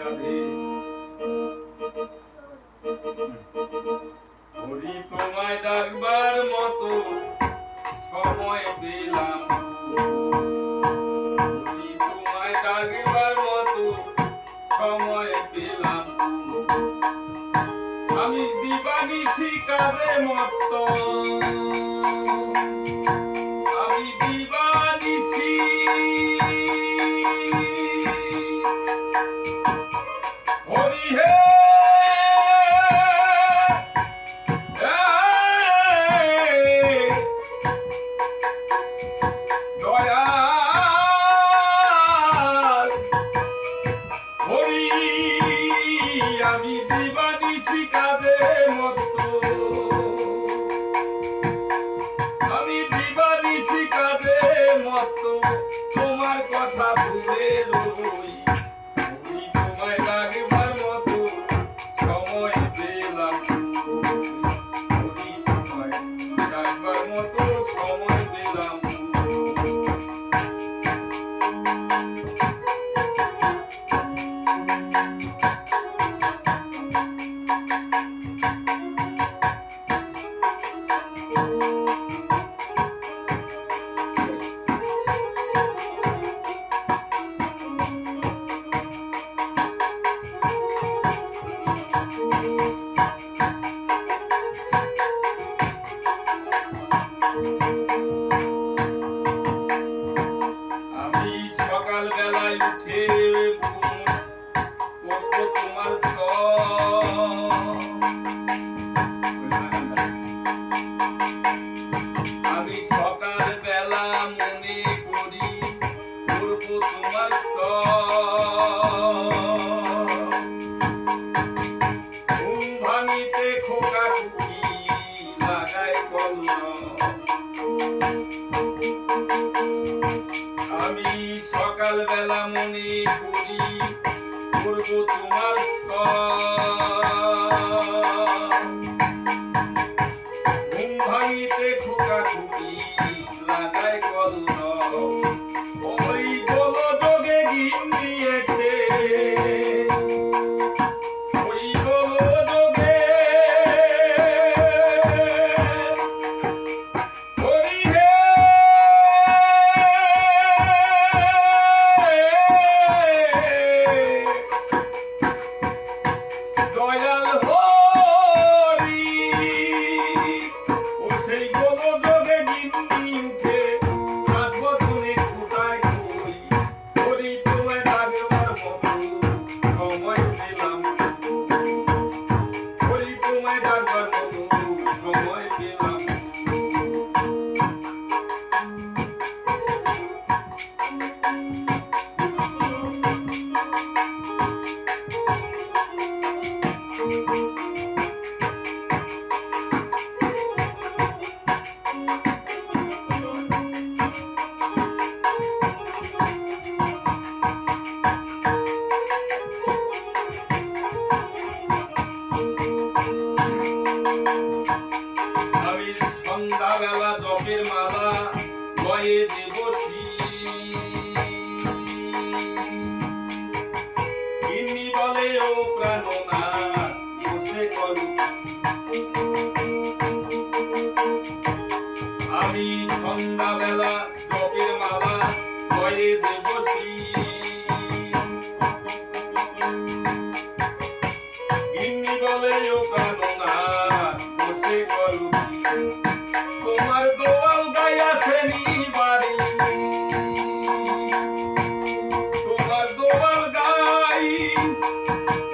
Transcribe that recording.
রাধে। হরি মতো সময় পেলাম। হরি তোমায় মতো সময় পেলাম। আমি দিবানিছি কাজে মত্ত। আমি দিবানিছি কাজে মত্ত। আমি দিবানিছি কাজে মত্ত। তোমার কথা ভুলে রই। তোমায় মতো সময় পেলাম তোমায় লাগবার মতো সময় পেলাম আমি সকাল উঠে লাগায় কলম আমি সকাল বেলা মনে করি, করব তোমার। ঘুম ভাঙিতে ওই গোল যোগে গিন ডাকবার মতো আমি সন্ধ্যাবেলা জপের মালা গয়ে দেবসী। বলে ও প্রাণনা বসে করু। হরি